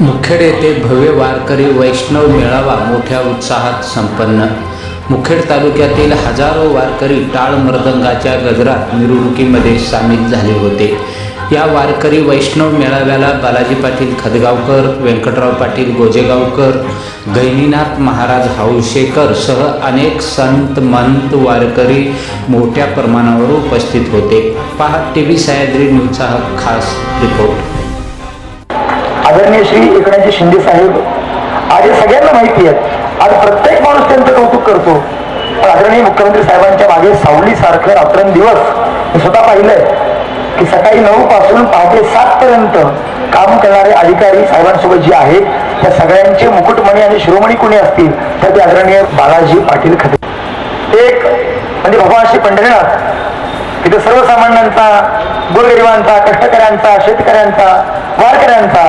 मुखेड येथे भव्य वारकरी वैष्णव मेळावा मोठ्या उत्साहात संपन्न. मुखेड तालुक्यातील हजारो वारकरी टाळ मृदंगाच्या गजरात मिरवणुकीमध्ये सामील झाले होते. या वारकरी वैष्णव मेळाव्याला बालाजी पाटील खदगावकर व्यंकटराव पाटील गोजेगावकर गैनीनाथ महाराज हाऊशेकर सह अनेक संत मंत वारकरी मोठ्या प्रमाणावर उपस्थित होते. पहा टी व्ही सह्याद्री न्यूजचा खास रिपोर्ट. आदरणीय श्री एकनाथजी शिंदे साहेब आज हे सगळ्यांना माहिती आहेत आज प्रत्येक माणूस त्यांचं कौतुक करतो. पण आदरणीय मुख्यमंत्री साहेबांच्या मागे सावलीसारखं रात्रंदिवस मी स्वतः पाहिलंय की सकाळी नऊ पासून पहाटे सात पर्यंत काम करणारे अधिकारी साहेबांसोबत जे आहेत त्या सगळ्यांचे मुकुटमणी आणि शिरोमणी कोणी असतील तर ते आदरणीय बालाजी पाटील खते एक म्हणजे भगवान पंढरीनाथ तिथे सर्वसामान्यांचा गोरगरिबांचा कष्टकऱ्यांचा शेतकऱ्यांचा वारकऱ्यांचा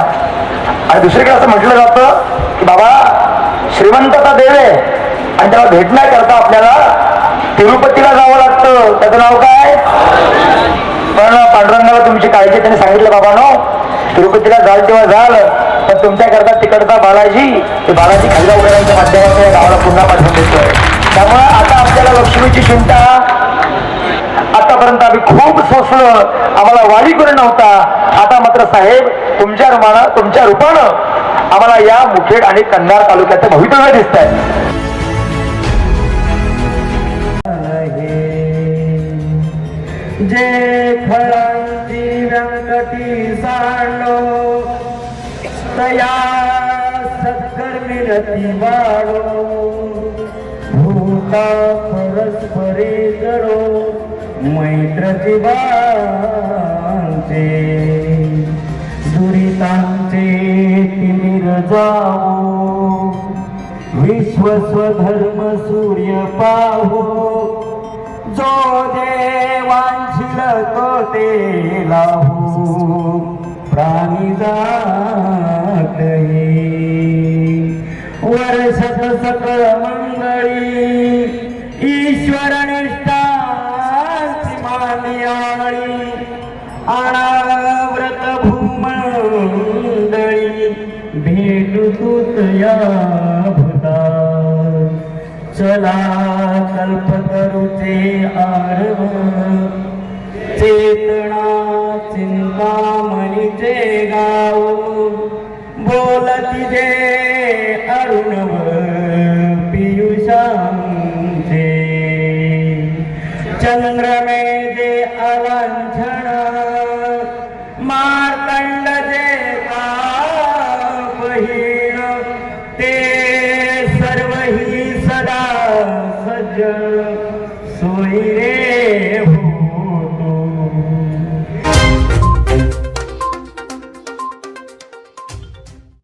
आणि दुसरीकडे असं म्हटलं जातं की बाबा श्रीमंतचा देव आहे आणि त्याला भेटण्याकरता आपल्याला तिरुपतीला जावं लागतं. त्याचं नाव काय? पण पांडुरंगाला तुमची काळजी त्यांनी सांगितलं बाबा नो तिरुपतीला जाल तेव्हा जाल पण तुमच्याकरता तिकडचा बालाजी ते बालाजी खालगावकरांच्या माध्यमातून या गावाला पुन्हा पाठवून देतोय. त्यामुळे आता आपल्याला लक्ष्मीची चिंता आतापर्यंत आम्ही खूप सोसलं. आम्हाला वाली करून नव्हता. आता मात्र साहेब तुमच्या रुमानं तुमच्या रूपानं आम्हाला या मुखेड आणि कन्नार तालुक्याचं भवितव्य दिसत आहे जे फळांची व्यंकटी सांडो तया सत्कर्मी रती वाढो भूता परस्परे जडो मैत्रची बांचे दुरितांचे तिमिर जाओ विश्व स्वधर्म सूर्य पाहो. जो देवांशील तो ते लाहो प्राणी जात वर्षत सकळ अनाव्रत भूमंडळी भेटू या भूता चला कल्पतरुचे आरव. चेतना चिंतामणीचे गाव. बोलती जे अरुणव पियुषांचे. चंद्रमे